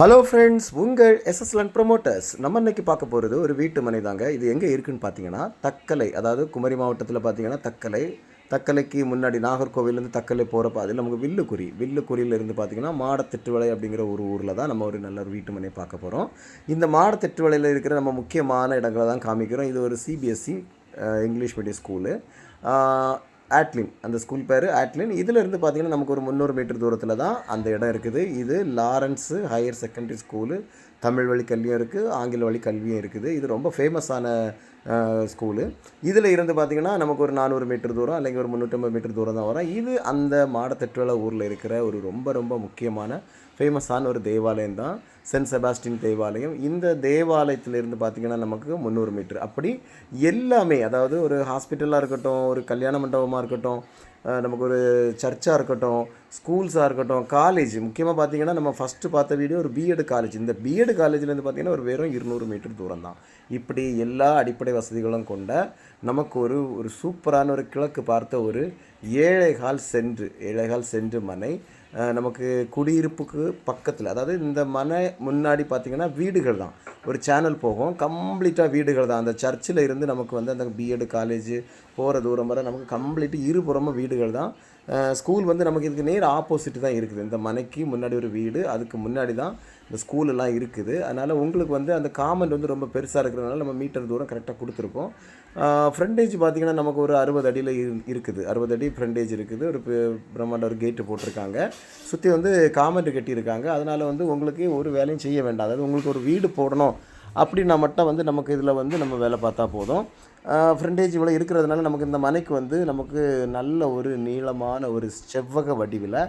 Hello friends உங்கள் எஸ்எஸ்லன் promoters நம்ம இன்னைக்கு பார்க்க போகிறது ஒரு வீட்டு மனை தாங்க. இது எங்கே இருக்குன்னு பார்த்தீங்கன்னா தக்கலை அதாவது குமரி மாவட்டத்தில் பார்த்தீங்கன்னா தக்கலை. தக்கலைக்கு முன்னாடி நாகர்கோவிலேருந்து தக்கலை போகிறப்ப அதில் நமக்கு வில்லுக்குறி. வில்லுக்குறியிலேருந்து பார்த்தீங்கன்னா மாடத்திட்டுவலை அப்படிங்கிற ஒரு ஊரில் தான் நம்ம ஒரு நல்ல ஒரு வீட்டு மனையை பார்க்க போகிறோம் இந்த மாடத்திட்டுவலையில் இருக்கிற நம்ம முக்கியமான இடங்களை தான் காமிக்கிறோம். இது ஒரு CBSE English medium school Adlin அந்த ஸ்கூல் பேர் ஆட்லின் இதிலிருந்து பார்த்தீங்கன்னா நமக்கு ஒரு முந்நூறு மீட்டர் தூரத்தில் தான் அந்த இடம் இருக்குது. இது Lawrence higher secondary school Tamil வழி கல்வியும் இருக்குது ஆங்கில வழி கல்வியும் இருக்குது. இது ரொம்ப ஃபேமஸான ஸ்கூலு இதில் இருந்து பார்த்திங்கன்னா நமக்கு ஒரு நானூறு மீட்டர் தூரம் அல்லங்க ஒரு முந்நூற்றம்பது மீட்டர் தூரம் தான் வரும். இது அந்த மாடத்தட்டுவலை ஊரில் இருக்கிற ஒரு ரொம்ப ரொம்ப முக்கியமான ஃபேமஸான ஒரு தேவாலயம் தான் சென்ட் செபாஸ்டின் தேவாலயம். இந்த தேவாலயத்திலிருந்து பார்த்திங்கன்னா நமக்கு முந்நூறு மீட்டர். அப்படி எல்லாமே அதாவது ஒரு ஹாஸ்பிட்டலாக இருக்கட்டும் ஒரு கல்யாண மண்டபமாக இருக்கட்டும் நமக்கு ஒரு சர்ச்சாக இருக்கட்டும் ஸ்கூல்ஸாக இருக்கட்டும் காலேஜ் முக்கியமாக பார்த்தீங்கன்னா நம்ம ஃபஸ்ட்டு பார்த்த வீடியோ ஒரு பிஎட் காலேஜ் இந்த பிஎட் காலேஜ்லேருந்து பார்த்தீங்கன்னா ஒரு வெறும் இருநூறு மீட்டர் தூரம் தான். இப்படி எல்லா அடிப்படை வசதிகளும் கொண்ட நமக்கு ஒரு ஒரு சூப்பரான ஒரு கிழக்கு பார்த்த ஒரு ஏழைகால் சென்று ஏழைகால் சென்று மனை நமக்கு குடியிருப்புக்கு பக்கத்தில் அதாவது இந்த மனை முன்னாடி பார்த்திங்கன்னா வீடுகள் தான். ஒரு சேனல் போகும் கம்ப்ளீட்டாக வீடுகள் தான். அந்த சர்ச்சில் இருந்து நமக்கு வந்து அந்த பிஎட் காலேஜ் போகிற தூரம் வர நமக்கு கம்ப்ளீட்டு இருபுறமும் வீடுகள் தான். ஸ்கூல் வந்து நமக்கு இதுக்கு நேர் ஆப்போசிட் தான் இருக்குது. இந்த மனைக்கு முன்னாடி ஒரு வீடு அதுக்கு முன்னாடி தான் இந்த ஸ்கூலெல்லாம் இருக்குது. அதனால் உங்களுக்கு வந்து அந்த காமன் வந்து ரொம்ப பெருசாக இருக்கிறதுனால நம்ம மீட்டர் தூரம் கரெக்டாக கொடுத்துருக்கோம். ஃப்ரண்டேஜ் பார்த்திங்கன்னா நமக்கு ஒரு அறுபது அடியில் இருக்குது. அறுபது அடி ஃப்ரண்டேஜ் இருக்குது. ஒரு பெ- பிரம்மாண்ட ஒரு கேட்டு போட்டிருக்காங்க. சுற்றி வந்து காமெண்ட் கட்டியிருக்காங்க. அதனால் வந்து உங்களுக்கு ஒரு வேலையும் செய்ய வேண்டாம். அதாவது உங்களுக்கு ஒரு வீடு போடணும் அப்படின்னா மட்டும் வந்து நமக்கு இதில் வந்து நம்ம வேலை பார்த்தா போதும். ஃப்ரண்டேஜ் இவ்வளோ இருக்கிறதுனால நமக்கு இந்த மனைக்கு வந்து நமக்கு நல்ல ஒரு நீளமான ஒரு செவ்வக வடிவில்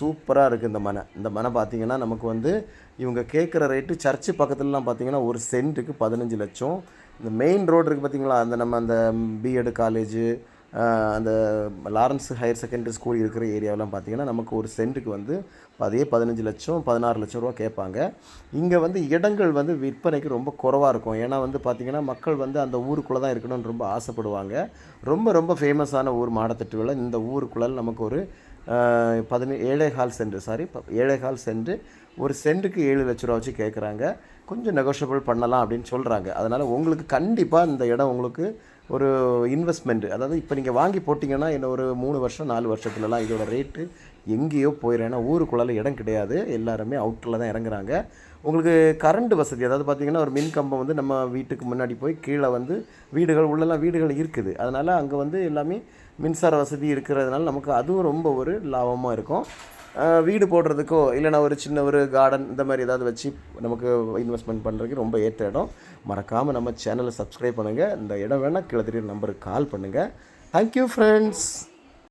சூப்பராக இருக்குது இந்த மனை. இந்த மனை பார்த்திங்கன்னா நமக்கு வந்து இவங்க கேட்குற ரேட்டு சர்ச்சு பக்கத்துலலாம் பார்த்தீங்கன்னா ஒரு சென்ட்டுக்கு பதினஞ்சு லட்சம். இந்த மெயின் ரோடு இருக்குது பார்த்தீங்களா அந்த நம்ம அந்த பிஎட் காலேஜு அந்த லாரன்ஸ் ஹையர் செகண்டரி ஸ்கூல் இருக்கிற ஏரியாவெலாம் பார்த்தீங்கன்னா நமக்கு ஒரு சென்ட்டுக்கு வந்து அதே பதினஞ்சு லட்சம் பதினாறு லட்சம் ரூபா கேட்பாங்க. இங்கே வந்து இடங்கள் வந்து விற்பனைக்கு ரொம்ப குறவாக இருக்கும். ஏன்னா வந்து பார்த்திங்கன்னா மக்கள் வந்து அந்த ஊருக்குள்ளே தான் இருக்கணும்னு ரொம்ப ஆசைப்படுவாங்க. ரொம்ப ரொம்ப ஃபேமஸான ஊர் மாடத்தட்டுவில் இந்த ஊருக்குள்ளே நமக்கு ஒரு பதினே ஏழேகால் சென்று சாரி ஏழேகால் சென்று ஒரு சென்ட்டுக்கு ஏழு லட்ச ரூபா வச்சு கேட்குறாங்க. கொஞ்சம் நெகோஷியபிள் பண்ணலாம் அப்படின்னு சொல்கிறாங்க அதனால் உங்களுக்கு கண்டிப்பாக இந்த இடம் உங்களுக்கு ஒரு இன்வெஸ்ட்மெண்ட் அதாவது இப்போ நீங்கள் வாங்கி போட்டிங்கன்னா என்ன ஒரு மூணு வருஷம் நாலு வருஷத்துலலாம் இதோட ரேட்டு எங்கேயோ போயிடும் ஏன்னா ஊருக்குள்ளால இடம் கிடையாது. எல்லாருமே அவுட்டில் தான் இறங்குறாங்க. உங்களுக்கு கரண்ட் வசதி அதாவது பார்த்திங்கன்னா ஒரு மின் கம்பம் வந்து நம்ம வீட்டுக்கு முன்னாடி போய் கீழே வந்து வீடுகள் உள்ளெல்லாம் வீடுகள் இருக்குது. அதனால் அங்கே வந்து எல்லாமே மின்சார வசதி இருக்கிறதுனால நமக்கு அதுவும் ரொம்ப ஒரு லாபமாக இருக்கும். வீடு போடுறதுக்கோ இல்லைனா ஒரு சின்ன ஒரு கார்டன் இந்த மாதிரி ஏதாவது வச்சு நமக்கு இன்வெஸ்ட்மெண்ட் பண்ணுறதுக்கு ரொம்ப ஏற்ற இடம். மறக்காமல் நம்ம சேனலை சப்ஸ்கிரைப் பண்ணுங்கள் இந்த இடம் வேணால் கீழே தெரியுற நம்பருக்கு கால் பண்ணுங்கள் தேங்க்யூ ஃப்ரெண்ட்ஸ்